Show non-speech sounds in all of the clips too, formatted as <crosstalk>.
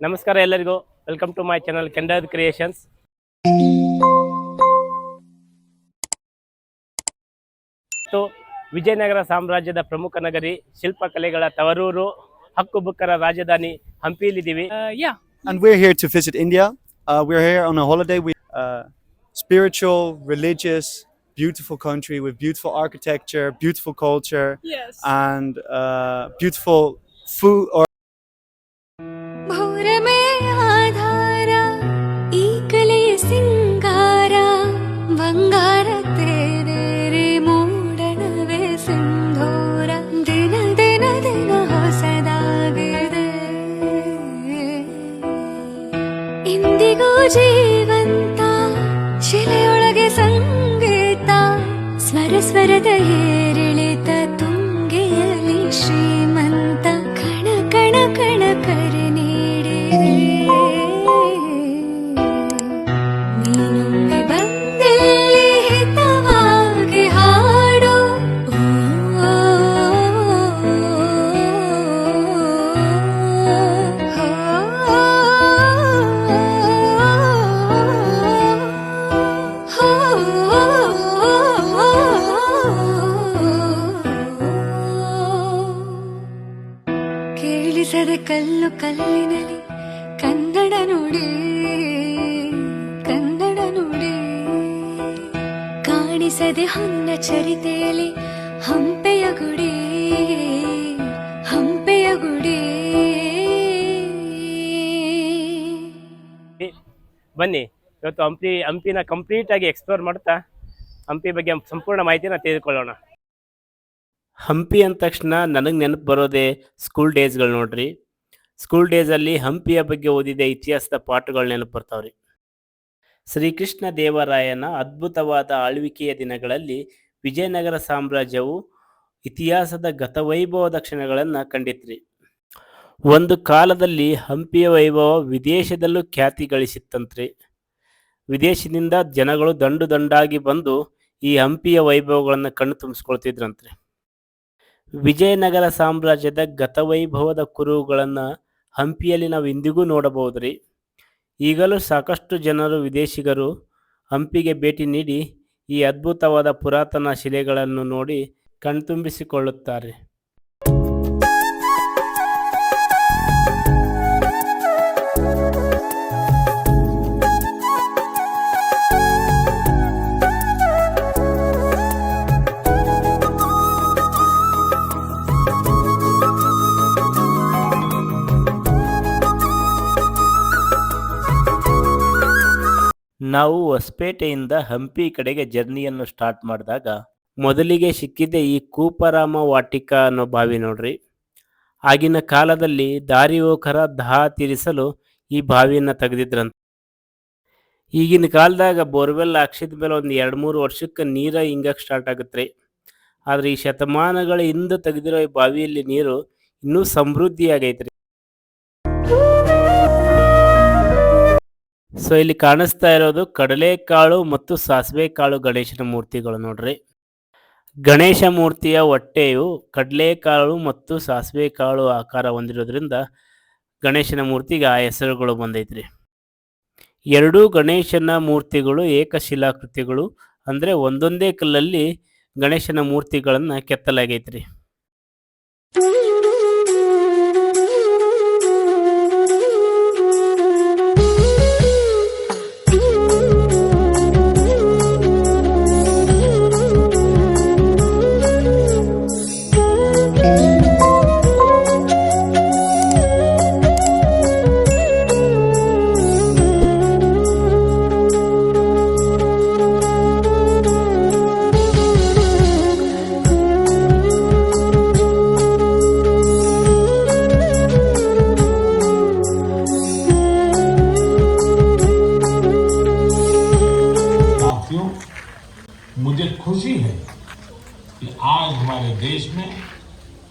ನಮಸ್ಕಾರ ಎಲ್ಲರಿಗೂ welcome to my channel ಕೆಂಡದ್ ಕ್ರಿಯೇಷನ್ಸ್ ಮತ್ತು ವಿಜಯನಗರ ಸಾಮ್ರಾಜ್ಯದ ಪ್ರಮುಖ ನಗರಿ ಶಿಲ್ಪಕಲೆಗಳ ತವರೂರು ಹಕ್ಕುಬುಕ್ಕರ ರಾಜಧಾನಿ ಹಂಪಿಯಲ್ಲಿದ್ದೀವಿ Uh, and we're here to visit India. Uh, we're here on a holiday. We uh, spiritual, religious, beautiful country with beautiful architecture, beautiful culture, yes. and uh, beautiful food. Or परस्वरत् ಹೊನ್ನ ಚರಿತೆಯಲ್ಲಿ ಹಂಪೆಯ ಗುಡಿ ಹಂಪೆಯ ಗುಡಿ. ಬನ್ನಿ ಇವತ್ತು ಹಂಪಿ ಹಂಪಿನ ಕಂಪ್ಲೀಟ್ ಆಗಿ explore ಮಾಡ್ತಾ ಹಂಪಿ ಬಗ್ಗೆ ಸಂಪೂರ್ಣ ಮಾಹಿತಿನ ತೆಗೆದುಕೊಳ್ಳೋಣ ಹಂಪಿ ಅಂದ ತಕ್ಷಣ ನನಗೆ ನೆನಪು ಬರೋದೇ ಸ್ಕೂಲ್ ಡೇಸ್ಗಳು ನೋಡ್ರಿ. ಸ್ಕೂಲ್ ಡೇಸಲ್ಲಿ ಹಂಪಿಯ ಬಗ್ಗೆ ಓದಿದ ಇತಿಹಾಸದ ಪಾಠಗಳು ನೆನಪು ಬರ್ತಾವ್ರಿ. ಶ್ರೀಕೃಷ್ಣ ದೇವರಾಯನ ಅದ್ಭುತವಾದ ಆಳ್ವಿಕೆಯ ದಿನಗಳಲ್ಲಿ ವಿಜಯನಗರ ಸಾಮ್ರಾಜ್ಯವು ಇತಿಹಾಸದ ಗತವೈಭವದ ಕ್ಷಣಗಳನ್ನು ಕಂಡಿತ್ರಿ. ಒಂದು ಕಾಲದಲ್ಲಿ ಹಂಪಿಯ ವೈಭವ ವಿದೇಶದಲ್ಲೂ ಖ್ಯಾತಿ ಗಳಿಸಿತ್ತಂತ್ರಿ. ವಿದೇಶದಿಂದ ಜನಗಳು ದಂಡು ದಂಡಾಗಿ ಬಂದು ಈ ಹಂಪಿಯ ವೈಭವಗಳನ್ನು ಕಣ್ಣು ತುಂಬಿಸ್ಕೊಳ್ತಿದ್ರಂತ್ರಿ. ವಿಜಯನಗರ ಸಾಮ್ರಾಜ್ಯದ ಗತವೈಭವದ ಕುರುಹುಗಳನ್ನು ಹಂಪಿಯಲ್ಲಿ ನಾವು ಇಂದಿಗೂ ನೋಡಬಹುದ್ರಿ. ಈಗಲೂ ಸಾಕಷ್ಟು ಜನರು ವಿದೇಶಿಗರು ಹಂಪಿಗೆ ಭೇಟಿ ನೀಡಿ ಈ ಅದ್ಭುತವಾದ ಪುರಾತನ ಶಿಲೆಗಳನ್ನು ನೋಡಿ ಕಣ್ತುಂಬಿಸಿಕೊಳ್ಳುತ್ತಾರೆ. ನಾವು ಹೊಸಪೇಟೆಯಿಂದ ಹಂಪಿ ಕಡೆಗೆ ಜರ್ನಿಯನ್ನು ಸ್ಟಾರ್ಟ್ ಮಾಡಿದಾಗ ಮೊದಲಿಗೆ ಸಿಕ್ಕಿದ್ದೆ ಈ ಕೂಪರಾಮ ವಾಟಿಕ ಅನ್ನೋ ಬಾವಿ ನೋಡ್ರಿ. ಆಗಿನ ಕಾಲದಲ್ಲಿ ದಾರಿ ಹೋಕರ ದಹ ತೀರಿಸಲು ಈ ಬಾವಿಯನ್ನು ತೆಗೆದಿದ್ರಂತ. ಈಗಿನ ಕಾಲದಾಗ ಬೋರ್ವೆಲ್ ಹಾಕ್ಸಿದ ಮೇಲೆ ಒಂದು ಎರಡು ಮೂರು ವರ್ಷಕ್ಕೆ ನೀರ ಹಿಂಗಕ್ಕೆ ಸ್ಟಾರ್ಟ್ ಆಗುತ್ತೆ ರೀ ಆದರೆ ಈ ಶತಮಾನಗಳ ಹಿಂದೆ ತೆಗೆದಿರೋ ಈ ಬಾವಿಯಲ್ಲಿ ನೀರು ಇನ್ನೂ ಸಮೃದ್ಧಿ ಆಗೈತ್ರಿ ಸೊ ಇಲ್ಲಿ ಕಾಣಿಸ್ತಾ ಇರೋದು ಕಡಲೆಕಾಳು ಮತ್ತು ಸಾಸಿವೆ ಕಾಳು ಗಣೇಶನ ಮೂರ್ತಿಗಳು ನೋಡ್ರಿ. ಗಣೇಶ ಮೂರ್ತಿಯ ಹೊಟ್ಟೆಯು ಕಡಲೆಕಾಳು ಮತ್ತು ಸಾಸಿವೆ ಕಾಳು ಆಕಾರ ಹೊಂದಿರೋದ್ರಿಂದ ಗಣೇಶನ ಮೂರ್ತಿಗೆ ಆ ಹೆಸರುಗಳು ಬಂದೈತ್ರಿ. ಎರಡೂ ಗಣೇಶನ ಮೂರ್ತಿಗಳು ಏಕಶಿಲಾಕೃತಿಗಳು, ಅಂದರೆ ಒಂದೊಂದೇ ಕಲ್ಲಲ್ಲಿ ಗಣೇಶನ ಮೂರ್ತಿಗಳನ್ನು ಕೆತ್ತಲಾಗೈತ್ರಿ.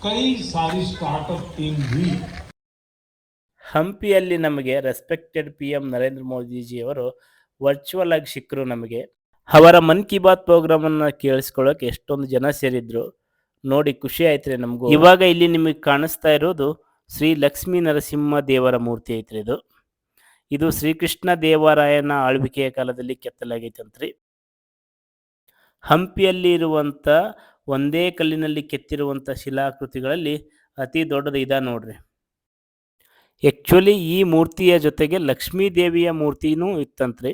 कई सारी स्टार्टअप टीम भी ಹಂಪಿಯಲ್ಲಿ ನಮಗೆ ರೆಸ್ಪೆಕ್ಟೆಡ್ ಪಿ ಎಂ ನರೇಂದ್ರ ಮೋದಿಜಿಯವರು ವರ್ಚುವಲ್ ಆಗಿ ಸಿಕ್ಕರು ನಮಗೆ ಅವರ ಮನ್ ಕಿ ಬಾತ್ ಪ್ರೋಗ್ರಾಮ್ ಅನ್ನ ಕೇಳಿಸ್ಕೊಳ್ಳೋಕೆ ಎಷ್ಟೊಂದು ಜನ ಸೇರಿದ್ರು ನೋಡಿ ಖುಷಿ ಆಯ್ತ್ರಿ ನಮಗೂ ಇವಾಗ ಇಲ್ಲಿ ನಿಮಗೆ ಕಾಣಿಸ್ತಾ ಇರೋದು ಶ್ರೀ ಲಕ್ಷ್ಮೀ ನರಸಿಂಹ ದೇವರ ಮೂರ್ತಿ ಐತ್ರಿ ಇದು ಇದು ಶ್ರೀಕೃಷ್ಣ ದೇವರಾಯನ ಆಳ್ವಿಕೆಯ ಕಾಲದಲ್ಲಿ ಕೆತ್ತಲಾಗೈತಂತ್ರಿ ಹಂಪಿಯಲ್ಲಿ ಇರುವಂಥ ಒಂದೇ ಕಲ್ಲಿನಲ್ಲಿ ಕೆತ್ತಿರುವಂಥ ಶಿಲಾಕೃತಿಗಳಲ್ಲಿ ಅತಿ ದೊಡ್ಡದು ಇದ ನೋಡ್ರಿ. ಆ್ಯಕ್ಚುಲಿ ಈ ಮೂರ್ತಿಯ ಜೊತೆಗೆ ಲಕ್ಷ್ಮೀ ದೇವಿಯ ಮೂರ್ತಿನೂ ಇತ್ತಂತ್ರಿ.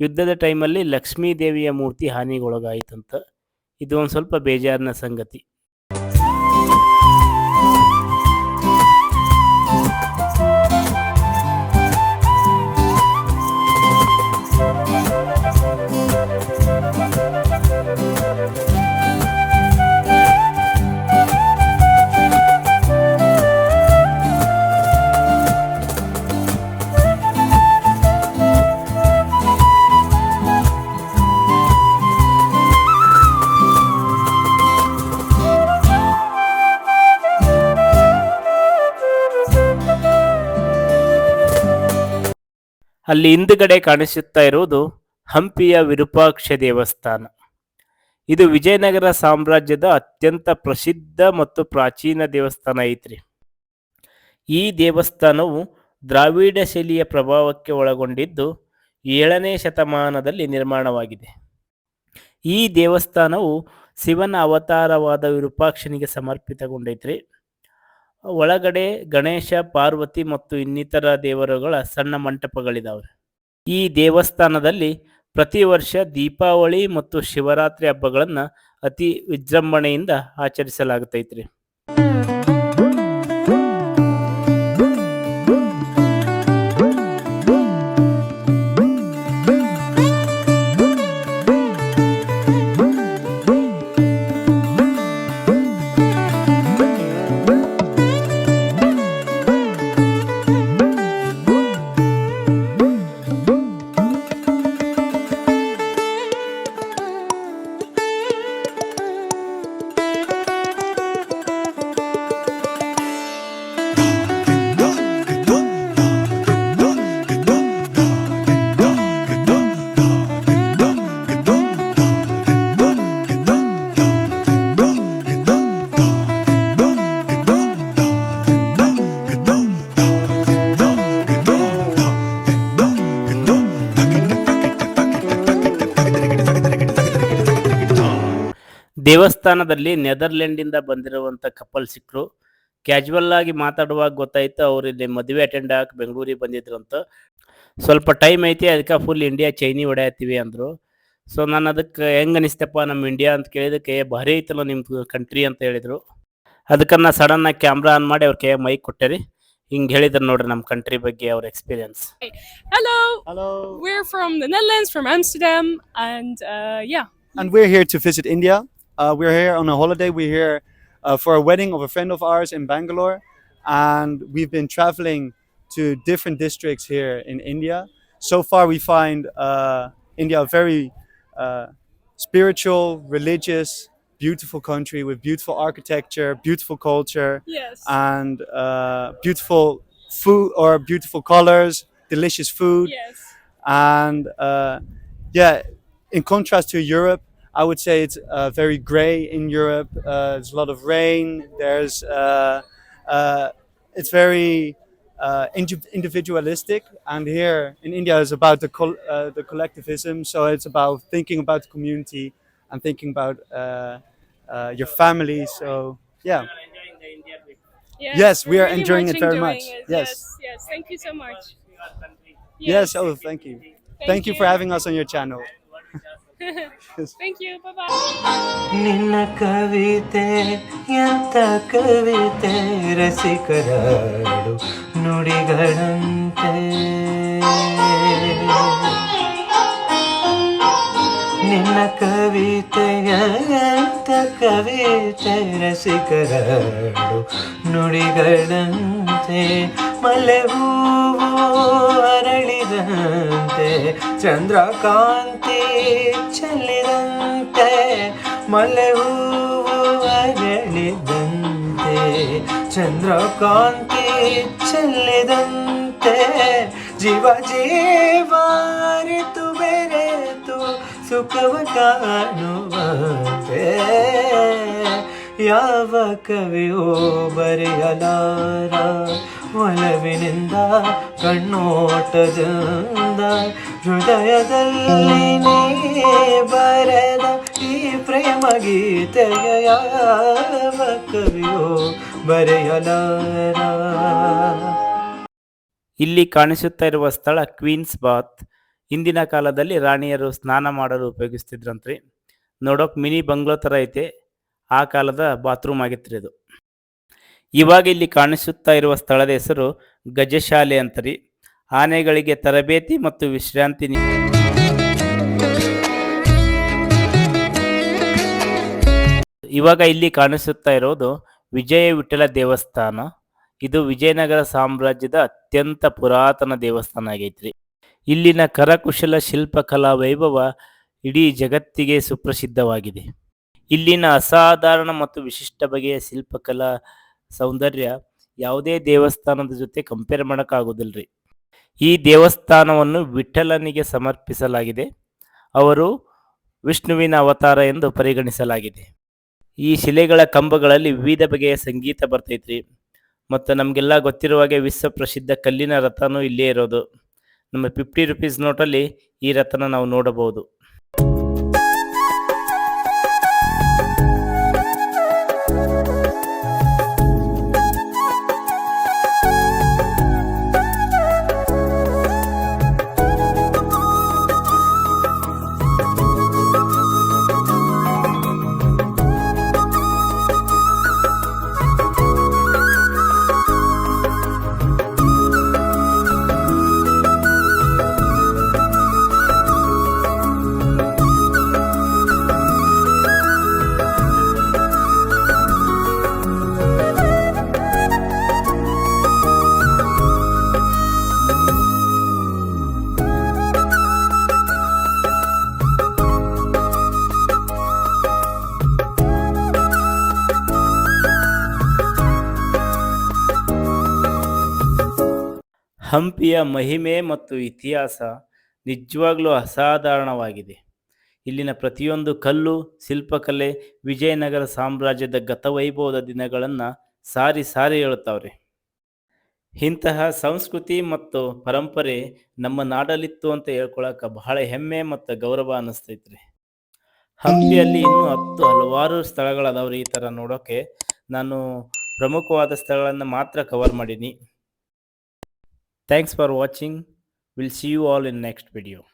ಯುದ್ಧದ ಟೈಮಲ್ಲಿ ಲಕ್ಷ್ಮೀ ದೇವಿಯ ಮೂರ್ತಿ ಹಾನಿಗೊಳಗಾಯಿತಂತ. ಇದು ಒಂದು ಸ್ವಲ್ಪ ಬೇಜಾರಿನ ಸಂಗತಿ. ಅಲ್ಲಿ ಹಿಂದುಗಡೆ ಕಾಣಿಸುತ್ತಾ ಇರುವುದು ಹಂಪಿಯ ವಿರೂಪಾಕ್ಷ ದೇವಸ್ಥಾನ. ಇದು ವಿಜಯನಗರ ಸಾಮ್ರಾಜ್ಯದ ಅತ್ಯಂತ ಪ್ರಸಿದ್ಧ ಮತ್ತು ಪ್ರಾಚೀನ ದೇವಸ್ಥಾನ ಐತ್ರಿ. ಈ ದೇವಸ್ಥಾನವು ದ್ರಾವಿಡ ಶೈಲಿಯ ಪ್ರಭಾವಕ್ಕೆ ಒಳಗೊಂಡಿದ್ದು ಏಳನೇ ಶತಮಾನದಲ್ಲಿ ನಿರ್ಮಾಣವಾಗಿದೆ. ಈ ದೇವಸ್ಥಾನವು ಶಿವನ ಅವತಾರವಾದ ವಿರೂಪಾಕ್ಷನಿಗೆ ಸಮರ್ಪಿತಗೊಂಡೈತ್ರಿ. ಒಳಗಡೆ ಗಣೇಶ, ಪಾರ್ವತಿ ಮತ್ತು ಇನ್ನಿತರ ದೇವರುಗಳ ಸಣ್ಣ ಮಂಟಪಗಳಿದಾವೆ. ಈ ದೇವಸ್ಥಾನದಲ್ಲಿ ಪ್ರತಿ ವರ್ಷ ದೀಪಾವಳಿ ಮತ್ತು ಶಿವರಾತ್ರಿ ಹಬ್ಬಗಳನ್ನು ಅತಿ ವಿಜೃಂಭಣೆಯಿಂದ ಆಚರಿಸಲಾಗುತ್ತೈತ್ರಿ ದೇವಸ್ಥಾನದಲ್ಲಿ ನೆದರ್ಲೆಂಡಿಂದ ಬಂದಿರುವಂಥ ಕಪಲ್ ಸಿಕ್ಕರು ಕ್ಯಾಜುವಲ್ ಆಗಿ ಮಾತಾಡುವಾಗ ಗೊತ್ತಾಯ್ತು ಅವ್ರು ಇಲ್ಲಿ ಮದುವೆ ಅಟೆಂಡ್ ಹಾಕಿ ಬೆಂಗಳೂರಿಗೆ ಬಂದಿದ್ರು ಅಂತ. ಸ್ವಲ್ಪ ಟೈಮ್ ಐತಿ ಅದಕ್ಕೆ ಫುಲ್ ಇಂಡಿಯಾ ಚೈನಿ ಹೊಡೆಯತ್ತೀವಿ ಅಂದರು. ಸೊ ನಾನು ಅದಕ್ಕೆ ಹೆಂಗೆ ಅನಿಸ್ತಪ್ಪ ನಮ್ಮ ಇಂಡಿಯಾ ಅಂತ ಕೇಳಿದಕ್ಕೆ "ಏ, ಭಾರಿ ಐತಲ್ಲ ನಿಮ್ಮ ಕಂಟ್ರಿ ಅಂತ ಹೇಳಿದರು. ಅದಕ್ಕೆ ನಾ ಸಡನ್ನಾಗಿ ಕ್ಯಾಮ್ರಾ ಆನ್ ಮಾಡಿ ಅವ್ರ ಕೈ ಮೈಕ್ ಕೊಟ್ಟೆ ರೀ ಹಿಂಗೆ ಹೇಳಿದ್ರು ನೋಡ್ರಿ ನಮ್ಮ ಕಂಟ್ರಿ ಬಗ್ಗೆ ಅವ್ರ experience hello hello we're from the Netherlands, from Amsterdam, and uh, yeah. And we're here to visit India. Uh, we're here on a holiday. We're here uh, for a wedding of a friend of ours in Bangalore. And we've been traveling to different districts here in India. So far, we find uh, India a very uh, spiritual, religious, beautiful country with beautiful architecture, beautiful culture, Yes. and uh, beautiful food or beautiful colors, delicious food yes. and uh, yeah, in contrast to Europe, I would say it's uh, very grey in Europe. Uh, there's a lot of rain. There's uh, uh, it's very uh, indi- individualistic, and here in India is about the col- uh, the collectivism. So it's about thinking about the community and thinking about uh, uh, your family. So yeah, Yes, we we're are enjoying it very enjoying much. it. Yes. yes, yes. Thank you so much. yes. Oh, thank you. Thank, you for having us on your channel. <laughs> Thank you. Bye bye. ನಿನ್ನ ಕವಿತೆ ಎಂತ ಕವಿತೆ ರಸಿಕರಾಡು ನುಡಿಗಳಂತೆ ನಿನ್ನ ಕವಿತೆಯ ಎಂತ ಕವಿತೆ ರಸಿಕರಾಡು ನುಡಿಗಳಂತೆ ಮಲೆ ಹೂವು ಅರಳಿದಂತೆ, ಚಂದ್ರಕಾಂತಿ ಚೆಲ್ಲಿದಂತೆ, ಮಲೆ ಹೂವು ಅರಳಿದಂತೆ, ಚಂದ್ರಕಾಂತಿ ಚೆಲ್ಲಿದಂತೆ, ಜೀವ ಜೀವಾರಿತು ಬೆರೆತು ಸುಖವ ಕಾಣುವಂತೆ. ಯಾವ ಕವಿಯೋ ಬರೆಯಲಾರ ಒಲವಿನಿಂದ ಕಣ್ಣೋಟದಿಂದ, ಹೃದಯದಲ್ಲಿ ನೀ ಬರೆದ ಈ ಪ್ರೇಮ ಗೀತೆಯ ಕವಿಯೋ ಇಲ್ಲಿ ಕಾಣಿಸುತ್ತಾ ಇರುವ ಸ್ಥಳ ಕ್ವೀನ್ಸ್ ಬಾತ್. ಇಂದಿನ ಕಾಲದಲ್ಲಿ ರಾಣಿಯರು ಸ್ನಾನ ಮಾಡಲು ಉಪಯೋಗಿಸ್ತಿದ್ರಂತ್ರಿ. ನೋಡೋಕೆ ಮಿನಿ ಬಂಗ್ಲೋ ಥರ ಐತೆ. ಆ ಕಾಲದ ಬಾತ್ರೂಮ್ ಆಗಿತ್ತು ಇದು ಇವಾಗ ಇಲ್ಲಿ ಕಾಣಿಸುತ್ತಾ ಇರುವ ಸ್ಥಳದ ಹೆಸರು ಗಜಶಾಲೆ ಅಂತರಿ. ಆನೆಗಳಿಗೆ ತರಬೇತಿ ಮತ್ತು ವಿಶ್ರಾಂತಿ ಇವಾಗ ಇಲ್ಲಿ ಕಾಣಿಸುತ್ತಾ ಇರೋದು ವಿಜಯ ವಿಠಲ ದೇವಸ್ಥಾನ. ಇದು ವಿಜಯನಗರ ಸಾಮ್ರಾಜ್ಯದ ಅತ್ಯಂತ ಪುರಾತನ ದೇವಸ್ಥಾನ ಆಗೈತ್ರಿ. ಇಲ್ಲಿನ ಕರಕುಶಲ ಶಿಲ್ಪಕಲಾ ವೈಭವ ಇಡೀ ಜಗತ್ತಿಗೆ ಸುಪ್ರಸಿದ್ಧವಾಗಿದೆ. ಇಲ್ಲಿನ ಅಸಾಧಾರಣ ಮತ್ತು ವಿಶಿಷ್ಟ ಬಗೆಯ ಶಿಲ್ಪಕಲಾ ಸೌಂದರ್ಯ ಯಾವುದೇ ದೇವಸ್ಥಾನದ ಜೊತೆ ಕಂಪೇರ್ ಮಾಡೋಕ್ಕಾಗೋದಿಲ್ರಿ. ಈ ದೇವಸ್ಥಾನವನ್ನು ವಿಠಲನಿಗೆ ಸಮರ್ಪಿಸಲಾಗಿದೆ. ಅವರು ವಿಷ್ಣುವಿನ ಅವತಾರ ಎಂದು ಪರಿಗಣಿಸಲಾಗಿದೆ. ಈ ಶಿಲೆಗಳ ಕಂಬಗಳಲ್ಲಿ ವಿವಿಧ ಬಗೆಯ ಸಂಗೀತ ಬರ್ತೈತ್ರಿ. ಮತ್ತು ನಮಗೆಲ್ಲ ಗೊತ್ತಿರುವ ಹಾಗೆ ವಿಶ್ವ ಪ್ರಸಿದ್ಧ ಕಲ್ಲಿನ ರಥನೂ ಇಲ್ಲೇ ಇರೋದು. ನಮ್ಮ ಫಿಫ್ಟಿ ರುಪೀಸ್ ನೋಟಲ್ಲಿ ಈ ರಥನ ನಾವು ನೋಡಬಹುದು. ಹಂಪಿಯ ಮಹಿಮೆ ಮತ್ತು ಇತಿಹಾಸ ನಿಜವಾಗ್ಲೂ ಅಸಾಧಾರಣವಾಗಿದೆ. ಇಲ್ಲಿನ ಪ್ರತಿಯೊಂದು ಕಲ್ಲು, ಶಿಲ್ಪಕಲೆ, ವಿಜಯನಗರ ಸಾಮ್ರಾಜ್ಯದ ಗತವೈಭವದ ದಿನಗಳನ್ನು ಸಾರಿ ಸಾರಿ ಹೇಳುತ್ತವ್ರೆ. ಇಂತಹ ಸಂಸ್ಕೃತಿ ಮತ್ತು ಪರಂಪರೆ ನಮ್ಮ ನಾಡಲಿತ್ತು ಅಂತ ಹೇಳ್ಕೊಳಕ ಬಹಳ ಹೆಮ್ಮೆ ಮತ್ತು ಗೌರವ ಅನ್ನಿಸ್ತೈತ್ರಿ. ಹಂಪಿಯಲ್ಲಿ ಇನ್ನೂ ಹತ್ತು ಹಲವಾರು ಸ್ಥಳಗಳದಾವ್ರಿ ಈ ಥರ ನೋಡೋಕೆ. ನಾನು ಪ್ರಮುಖವಾದ ಸ್ಥಳಗಳನ್ನು ಮಾತ್ರ ಕವರ್ ಮಾಡೀನಿ. Thanks for watching. We'll see you all in next video.